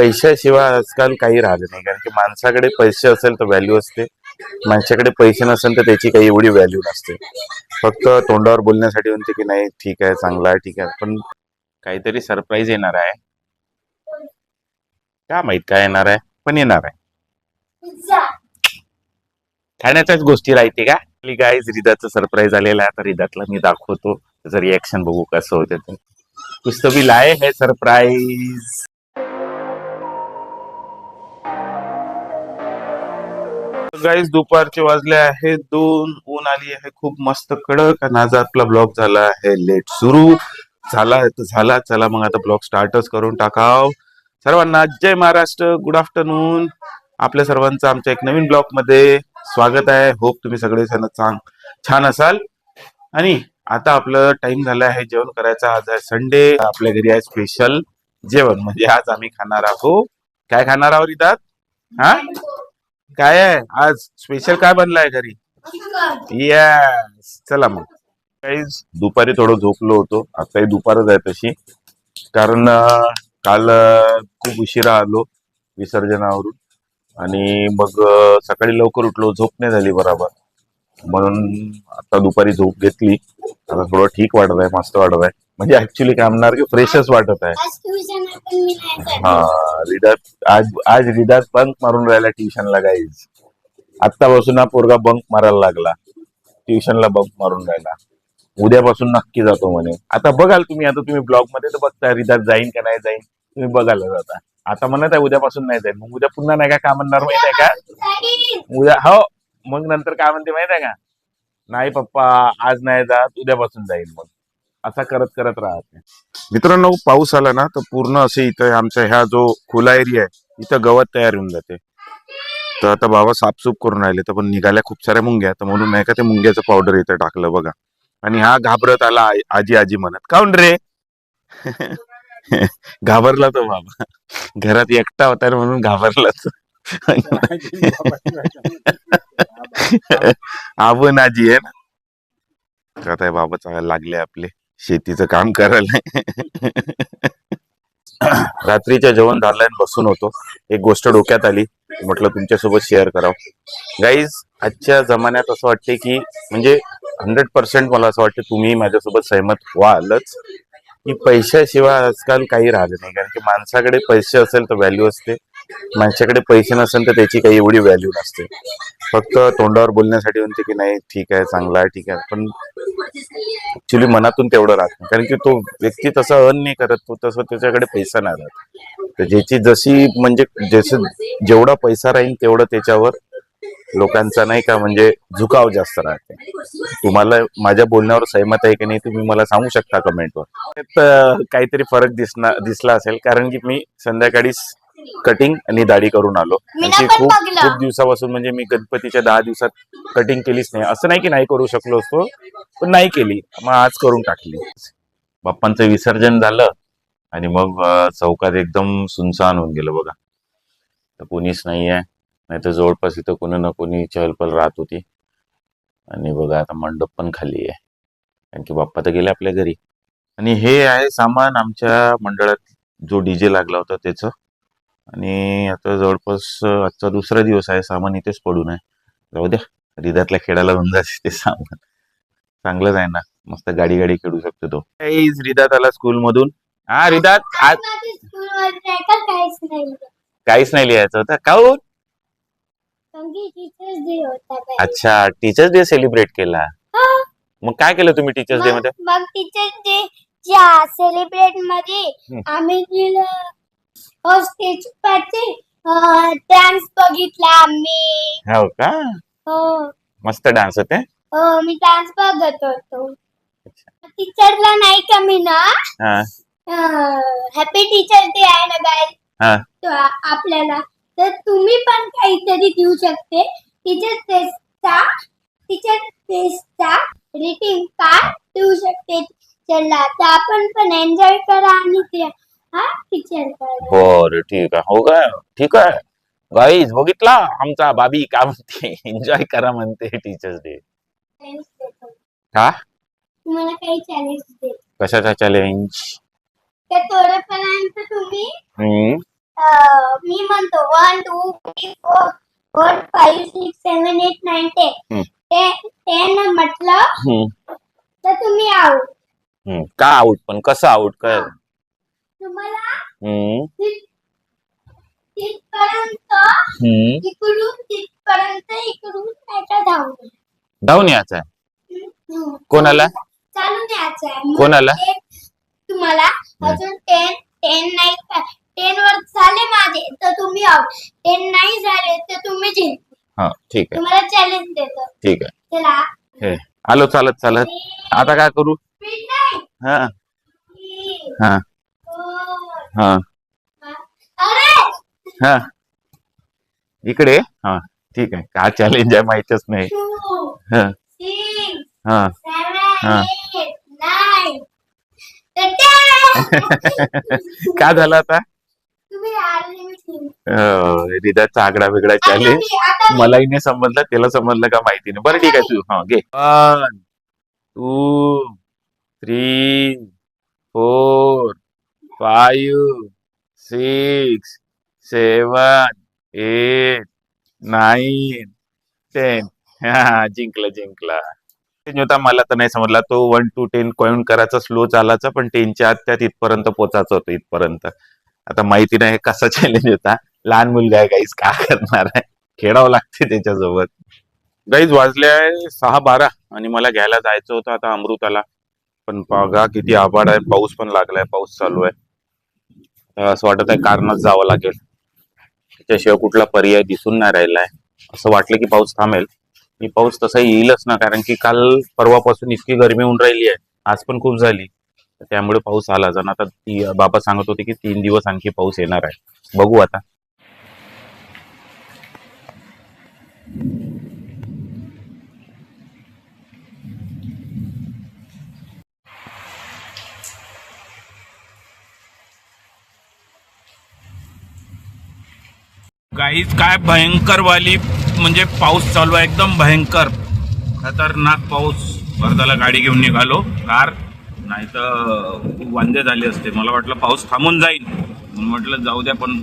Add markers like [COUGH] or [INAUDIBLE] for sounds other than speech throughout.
पैशाशिवाय आजकाल काही राहिलं नाही. कारण की माणसाकडे पैसे असेल तर व्हॅल्यू असते. माणसाकडे पैसे नसेल तर त्याची काही एवढी व्हॅल्यू नसते. फक्त तोंडावर बोलण्यासाठी म्हणते की नाही ठीक आहे चांगला आहे ठीक आहे. पण काहीतरी सरप्राईज येणार आहे. का माहीत काय येणार आहे? पण येणार आहे. खाण्याच्याच गोष्टी राहते का? गाईज रिदाचं सरप्राईज आलेला आहे. आता रिदातला मी दाखवतो. त्याचं रिॲक्शन बघू कसं होतं ते. कुछ तो भी सरप्राईज गाईज दुपारचे वाजले आहे दोन ऊन आली आहे. खूप मस्त कडक आणि आज आपला ब्लॉग झाला आहे. लेट सुरू. झाला तर झाला. चला मग आता ब्लॉग स्टार्टच करून टाकाव. सर्वांना जय महाराष्ट्र. गुड आफ्टरनून आपल्या सर्वांचं आमच्या एक नवीन ब्लॉगमध्ये स्वागत आहे. होप तुम्ही सगळे जण चांग छान असाल. आणि आता आपलं टाइम झालं आहे. जेवण करायचं. आज आहे संडे आपल्या घरी आहे स्पेशल जेवण. म्हणजे आज आम्ही खाणार आहोत. काय खाणार आहोत इथं हा? काय आहे? आज स्पेशल काय बनलाय घरी? येस चला मग. काही दुपारी थोडं झोपलो होतो. आताही दुपारच आहे तशी. कारण अं, काल अं, खूप उशिरा आलो विसर्जनावरून. आणि मग अं, सकाळी लवकर उठलो. झोप नाही झाली बरोबर. म्हणून आता दुपारी झोप घेतली. आता थोडं ठीक वाटत आहे मस्त वाटत आहे म्हणजे ऍक्च्युली काय म्हणणार की फ्रेशच वाटत आहे. हा रिदात आज आज रिदात बंक मारून राहिला ट्युशनला गाईज आत्तापासून हा पोरगा बंक मारायला लागला. ट्युशनला बंक मारून राहिला. उद्यापासून नक्की जातो म्हणे. आता बघाल तुम्ही आता तुम्ही ब्लॉगमध्ये तर बघता रिदात जाईन का नाही जाईन? तुम्ही बघायला जाता आता म्हणत आहे उद्यापासून नाही जाईन. मग उद्या पुन्हा नाही का काय म्हणणार माहीत आहे का? उद्या हो मग नंतर काय म्हणते माहीत आहे का? नाही पप्पा आज नाही जात उद्यापासून जाईल मग. असा करत करत राहते मित्रांनो पाऊस आला ना तर पूर्ण असे इथं आमचा ह्या जो खुला एरिया आहे इथं गवत तयार होऊन जाते. तर आता बाबा साफसूफ करून राहिले तर पण निघाल्या खूप साऱ्या मुंग्या तर म्हणून नाही का ते मुंग्याचं पावडर इथं टाकलं बघा. आणि हा घाबरत आला आजी आजी म्हणत काऊन रे? [LAUGHS] घाबरला तो बाबा. घरात एकटा होता म्हणून घाबरलाच आपण आजी आहे ना. आता बाबा चांगले लागले आपले. शेतीचं काम [LAUGHS] करायला. रात्रीच्या जेवण आणि बसून होतो. एक गोष्ट डोक्यात आली. म्हटलं तुमच्यासोबत शेअर करावं. गाईज आजच्या जमान्यात असं वाटते की म्हणजे हंड्रेड पर्सेंट मला असं वाटतं तुम्ही माझ्यासोबत सहमत व्हालच. की पैशाशिवाय आजकाल काही राहिलं नाही. कारण की माणसाकडे पैसे असेल तर व्हॅल्यू असते. माणसाकडे पैसे नसेल तर त्याची काही एवढी व्हॅल्यू नसते. फक्त तोंडावर बोलण्यासाठी म्हणते की नाही ठीक आहे चांगला आहे ठीक आहे. पण ऍक्च्युली मनातून तेवढं राहत नाही. कारण की तो व्यक्ती तसा अर्न नाही करत तो तसं त्याच्याकडे पैसा नाही राहत. तर ज्याची जशी म्हणजे जसं जेवढा पैसा राहील तेवढं त्याच्यावर लोकांचा नाही का म्हणजे झुकाव जास्त राहते. तुम्हाला माझ्या बोलण्यावर सहमत आहे की नाही तुम्ही मला सांगू शकता कमेंटवर काहीतरी फरक दिसणार दिसला असेल. कारण की मी संध्याकाळी कटिंग आणि दाढी करून आलो. मी आणि ना पण खूप. खूप दिवसापासून म्हणजे मी गणपतीच्या दहा दिवसात कटिंग केलीच नाही. असं नाही की नाही करू शकलो असतो पण नाही केली. मग आज करून टाकली. बाप्पांचं विसर्जन झालं आणि मग चौकात एकदम सुनसान होऊन गेलं बघा. तर कोणीच नाही आहे नाही तर जवळपास इथं कोणी ना कोणी चहलपल राहत होती. आणि बघा आता मंडप पण खाली आहे. कारण की बाप्पा तर गेले आपल्या घरी. आणि हे आहे सामान आमच्या मंडळात जो डीजे लागला होता त्याचं. आणि आता जवळपास आजचा दुसरा दिवस आहे. सामान इथेच पडून आहे. जाऊ द्या. रिदातल्या खेळायला होऊन जाते ते सामान. चांगलंच आहे ना. मस्त गाडी गाडी खेळू शकतो तो. रिदात आला स्कूल मधून हा रिदात आज काहीच नाही लिहायचं होतं. काऊन कारण की टीचर्स डे होता काय. अच्छा टीचर्स डे सेलिब्रेट केला. हा. मग काय केलं तुम्ही टीचर्स डे मध्ये? मग टीचर्स डे च्या सेलिब्रेटमध्ये. आम्ही दिलं स्टेज पाठी डान्स बघितला आम्ही. हो का? हो. मस्त डान्स होते? हो मी डान्स बघत होतो. टीचरला नाही कमी ना? हा. हॅपी टीचर डे आहे ना हा. गाय आपल्याला. तर तुम्ही पण काहीतरी देऊ शकते. टीचर टेस्टचा टीचर टेस्टचा रिटिंग कार्ड देऊ शकते टीचरला तर आपण पण एन्जॉय करा आणि ते हा बर ठीक आहे. हो काय ठीक आहे. गाईज बघितला? आमचा बाबी का म्हणते? एन्जॉय करा म्हणते टीचर्स डे का तुम्हाला काही चॅलेंज दे कशाचा चॅलेंज तुम्ही हम्म. मी म्हणतो one two three four four five six seven eight nine. Ten ten म्हटलं हम्म, तर तुम्ही आउट हम्म. का आऊट पण कसं आऊट काय हम्म, ति- तिथपर्यंत. इकडून तिथपर्यंत इकडून नाही धावून. धावून यायचं आहे? हम्म. कोणाला? चालून यायचं आहे. मग कोणाला? ते तुम्हाला अजून टेन टेन नाही टेन वर झाले माझे तर तुम्ही टेन नाही झाले तर तुम्ही जिंक. हा ठीक आहे. तुम्हाला चॅलेंज देतो. ठीक आहे. चला. हे आलो चालत चालत. आता काय करू? नाही. हा. हा. हा. हा. इकडे? हा. ठीक आहे. काय चॅलेंज आहे माहितच नाही. हा. हा. हा. [LAUGHS] काय झालं आता? हो, रिदाचा आगडा वेगळा चॅलेंज मलाही नाही समजलं त्याला समजलं का माहिती नाही. बरं ठीक आहे तू हा घे. One two three four. Five six seven eight nine ten. हा जिंकला जिंकला. ते होता मला तर नाही समजला. तो वन टू टेन कॉइन करायचा स्लो चालायचा पण टेनच्या आत त्यात इथपर्यंत पोचायचं होतं इथपर्यंत. आता माहिती नाही कसा चॅलेंज होता. लहान मुलगा आहे गाईज का करणार आहे? खेळावं लागते त्याच्यासोबत. गाईज वाजले आहे सहा बारा आणि मला घ्यायला जायचं होतं आता अमृताला. पण बघा किती आभाड आहे. पाऊस पण लागलाय पाऊस चालू आहे. असं वाटत आहे कारणच जावं लागेल. त्याच्याशिवाय कुठला पर्याय दिसून नाही राहिलाय. असं वाटलं की पाऊस थांबेल. मी पाऊस तसा येईलच ना कारण की काल परवापासून इतकी गरमी होऊन राहिली आहे. आज पण खूप झाली. त्यामुळे पाऊस आला. जण आता ती बाबा सांगत होते की तीन दिवस आणखी पाऊस येणार आहे. बघू आता. गाईज काय भयंकर वाली म्हणजे पाऊस चालू आहे एकदम भयंकर. खतरनाक पाऊस. वर्धाला गाडी घेऊन निघालो. कार नाही तर खूप वांदे झाले असते. मला वाटलं पाऊस थांबून जाईल. म्हणून म्हटलं जाऊ द्या पण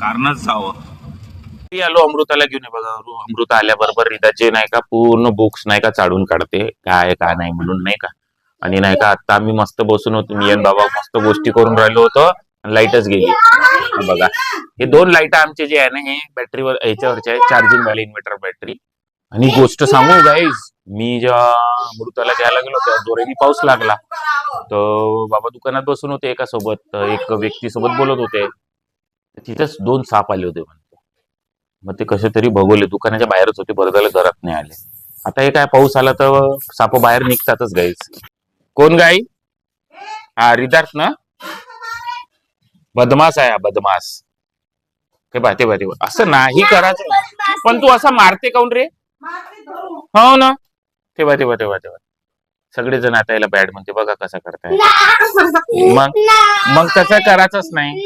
कारणच जावं आलो अमृताला घेऊन. ये बघा अमृता आल्याबरोबर रिदाचे नाही का पूर्ण बुक्स नाही का चाडून काढते. काय काय नाही म्हणून नाही का? आणि नाही का आता आम्ही मस्त बसून होतो. मी आणि बाबा मस्त गोष्टी करून राहिलो होतो. लाईटच गेली. बघा. हे दोन लाइट आमचे जे आहे ना हे बॅटरीवर ह्याच्यावरचे आहे चार्जिंग वाले इन्व्हर्टर बॅटरी. आणि गोष्ट सांगू गाईज मी जेव्हा अमृताला घ्यायला गेलो तेव्हा जोराने पाऊस लागला. तर बाबा दुकानात बसून होते एका सोबत एक व्यक्ती सोबत बोलत होते. तिथेच दोन साप आले होते म्हणते मग ते कसे तरी भगवले दुकानाच्या बाहेरच होते बरं झालं घरात नाही आले. आता हे काय पाऊस आला तर साप बाहेर निघतातच गाईच कोण गाई हा रिदार्थ ना? बदमास आहे हा बदमास ते बा ते बा ते बा. असं नाही करायचं. पण तू असं मारते काऊन रे? हो ना. ते बा ते बा ते बा ते बा सगळेजण आता याला बॅड म्हणते. बघा कसं करताय. मग मग तसं करायचंच नाही.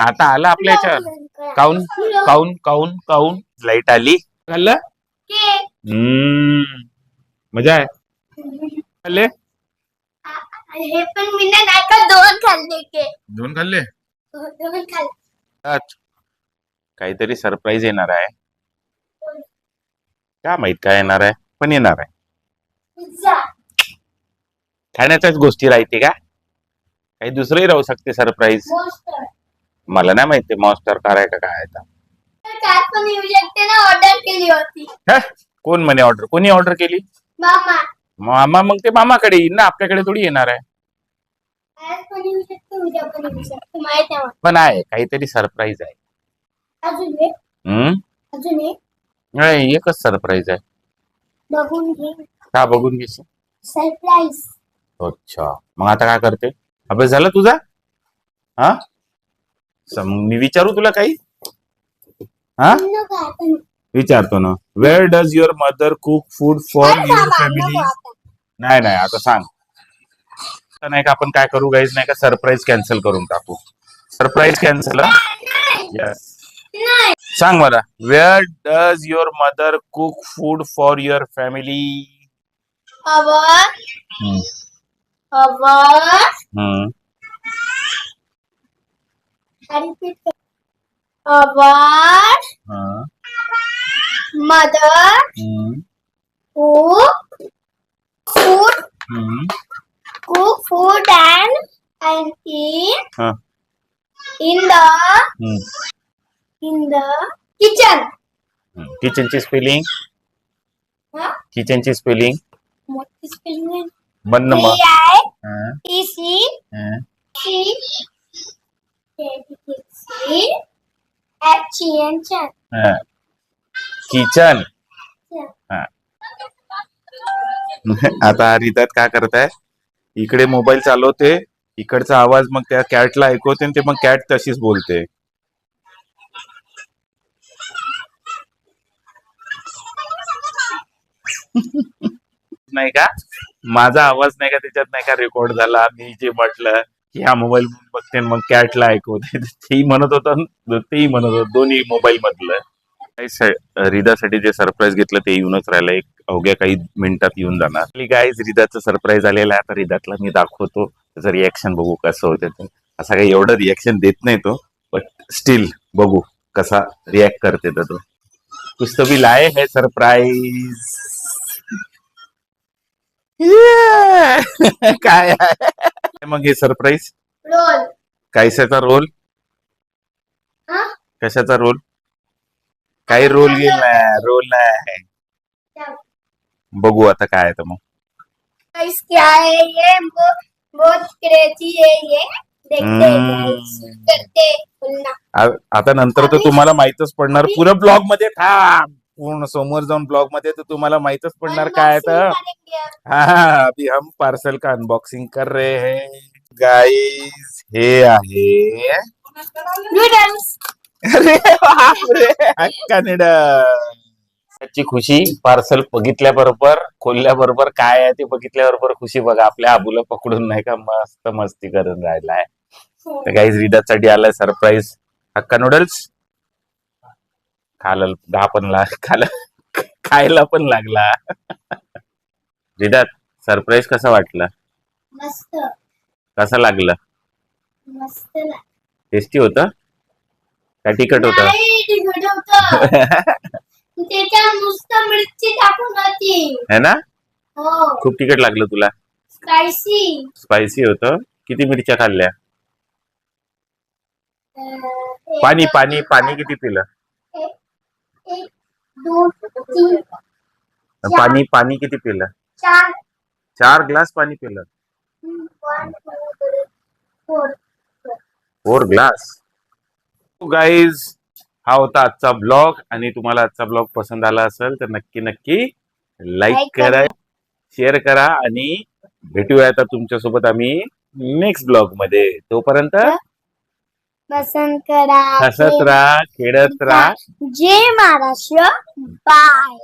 आता आला आपल्या याच्यावर. काऊन काऊन काऊन काऊन? लाइट आली. खाल्लं हम्म. मजा आहे. खाल्ले? हे पण मी ना नाही का दोन खाल्ले के दोन खाल्ले? खाल्ले. काहीतरी सरप्राईज येणार आहे. का माहीत काय येणार आहे? पण येणार आहे. पिझ्झा खाण्याच्याच गोष्टी राहते का? काही दुसरंही राहू शकते सरप्राईज मोस्टर मला नाही माहिती मॉन्स्टर कार आहे का काय आहे तर. काय पण येऊ शकते ना ऑर्डर केली होती. हं? कोण म्हणे ऑर्डर कोणी ऑर्डर केली? मामा. मामा मग ते मामाकडे येईल ना? आपल्याकडे थोडी येणार आहे. आज पण येऊ शकते उद्या पण येऊ शकते माहीत आहे मला. पण आहे काहीतरी सरप्राईज आहे. अजून एक? हम्म? अजून एक? नाही एकच सरप्राईज आहे. बघून घे. का बघून घेशील. सरप्राईज अच्छा. मग आता काय करते? अभ्यास झाला तुझा? हा? मी विचारू तुला काही? हा? विचारतो ना. Where does your mother cook food for your family नाही नाही आता सांग. आता नाही का आपण काय करू गाईज नाही का सरप्राईज कॅन्सल करून टाकू. सरप्राईज कॅन्सल सांग मला where does your mother cook food for your family हवं हवं repeat cook food हम्म. cook food and and eat हा. in the हम्म. in the kitchen. किचनची स्पेलिंग Huh? किचनची स्पेलिंग What is spelling? बंद T मग I हा. T C हा. C C H E N chan. हा. किचन हा. आता रितात काय करताय इकडे मोबाईल चालवते इकडचा आवाज मग त्या कॅटला ऐकवते ते मग कॅट तशीच बोलते. नाही का? माझा आवाज नाही का त्याच्यात नाही का रेकॉर्ड झाला? मी जे म्हटलं की ह्या मोबाईल बघते मग कॅटला ऐकवते. [LAUGHS] तेही म्हणत होतं तेही म्हणत होत दोन्ही मोबाईल मधलं रिदासाठी जे सरप्राईज घेतलं ते येऊनच राहिलं. एक अवघ्या काही मिनिटात येऊन जाणार. काय रिदाचं सरप्राईज आलेलं आहे. आता रिदातला मी दाखवतो. त्याचं रिॲक्शन बघू कसं होतं ते. असा काही एवढं रिॲक्शन देत नाही तो. बट स्टील बघू कसा रिॲक्ट करते तर तो कुछ तो. भी लाए है सरप्राईज काय आहे? मग हे सरप्राईज. कायशाचा रोल? कशाचा रोल काही रोल गेला रोल नाही? बघू आता काय आहे तर मग. Guys, क्या है ये? बहुत बहुत क्रेजी है ये देखते हैं हम्म. guys. करते बोलना. आ- आता नंतर तर तुम्हाला माहितच पडणार. पुरं ब्लॉगमध्ये थांब. पूर्ण समोर जाऊन ब्लॉगमध्ये तर तुम्हाला माहितच पडणार काय तर. Unboxing करेंगे अब. हाँ अभी हम पार्सल का अनबॉक्सिंग कर रहे हैं. गाइस हे आहे. Noodles. अरे बापरे. त्याची खुशी पार्सल बघितल्याबरोबर खोलल्याबरोबर काय आहे ते बघितल्याबरोबर खुशी बघा. आपल्या आबूला पकडून नाही का मस्त मस्ती करून राहिलाय. तर काही रिदासाठी आलाय सरप्राईज हक्का नूडल्स खायला दहा पण लाग खायला खायला पण लागला. रिदात सरप्राईज कसा वाटला? मस्त. कसं लागलं. टेस्टी होतं? का तिखट होतं? [LAUGHS] है ना? हो. खूप तिखट लागलं तुला. स्पायसी स्पायसी होतं. किती मिरच्या खाल्ल्या? पाणी पाणी पाणी किती पिलं? पाणी पाणी किती पिलं? चार. चार ग्लास पाणी पिलं. फोर ग्लास गाईज हा होता आजचा ब्लॉग आणि तुम्हाला आजचा ब्लॉग पसंत आला असेल तर नक्की नक्की लाईक करा करा. शेअर करा आणि भेटूया आता तुमच्यासोबत आम्ही नेक्स्ट ब्लॉगमध्ये. तोपर्यंत पसंत करा. हसत राहा खेळत राहा. जय महाराष्ट्र. बाय